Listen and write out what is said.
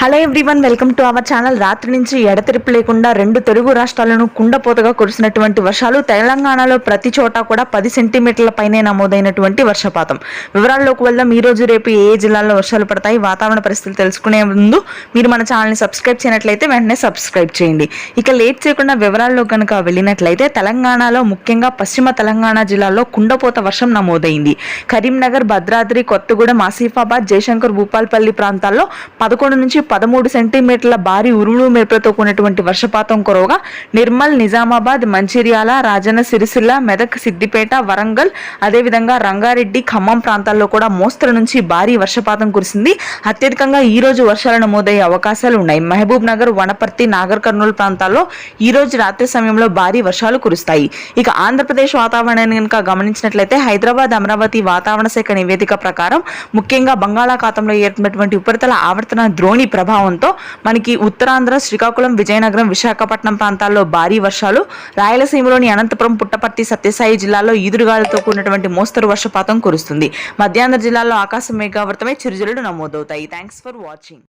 Hello everyone welcome to our channel రాత్రి నుంచి ఎడతెరిపి లేకుండా రెండు తెలుగు రాష్ట్రాలను కుండపోతగా కురిసినటువంటి వర్షాలు తెలంగాణలో ప్రతి చోట కూడా పది సెంటీమీటర్ల పైనే నమోదైనటువంటి వర్షపాతం. వివరాల్లోకి వెళ్దాం. ఈ రోజు రేపు ఏ ఏ జిల్లాల్లో వర్షాలు పడతాయి వాతావరణ పరిస్థితులు తెలుసుకునే ముందు మీరు మన ఛానల్ని సబ్స్క్రైబ్ చేయనట్లయితే వెంటనే సబ్స్క్రైబ్ చేయండి. ఇక లేట్ చేయకుండా వివరాల్లో కనుక వెళ్ళినట్లయితే తెలంగాణలో ముఖ్యంగా పశ్చిమ తెలంగాణ జిల్లాలో కుండపోత వర్షం నమోదైంది. కరీంనగర్ భద్రాద్రి కొత్తగూడెం ఆసిఫాబాద్ జయశంకర్ భూపాల్పల్లి ప్రాంతాల్లో పదకొండు నుంచి పదమూడు సెంటీమీటర్ల భారీ ఉరుములు మెరుపులతో కూడినటువంటి వర్షపాతం కురవగా నిర్మల్ నిజామాబాద్ మంచిర్యాల రాజన్న సిరిసిల్ల మెదక్ సిద్దిపేట వరంగల్ అదేవిధంగా రంగారెడ్డి ఖమ్మం ప్రాంతాల్లో కూడా మోస్తరు నుంచి భారీ వర్షపాతం కురిసింది. అత్యధికంగా ఈ రోజు వర్షాలు నమోదయ్యే అవకాశాలు ఉన్నాయి. మహబూబ్ నగర్ వనపర్తి నాగర్ కర్నూలు ప్రాంతాల్లో ఈ రోజు రాత్రి సమయంలో భారీ వర్షాలు కురుస్తాయి. ఇక ఆంధ్రప్రదేశ్ వాతావరణాన్ని కనుక గమనించినట్లయితే హైదరాబాద్ అమరావతి వాతావరణ శాఖ నివేదిక ప్రకారం ముఖ్యంగా బంగాళాఖాతంలో ఏర్పడినటువంటి ఉపరితల ఆవర్తన ద్రోణి ప్రభావంతో మనకి ఉత్తరాంధ్ర శ్రీకాకుళం విజయనగరం విశాఖపట్నం ప్రాంతాల్లో భారీ వర్షాలు రాయలసీమలోని అనంతపురం పుట్టపర్తి సత్యసాయి జిల్లాలో ఈదురుగాలతో కూడినటువంటి మోస్తరు వర్షపాతం కురుస్తుంది. మధ్యాంధ్ర జిల్లాలో ఆకాశం మేఘావృతమై చిరుజల్లులు నమోదవుతాయి. Thanks for watching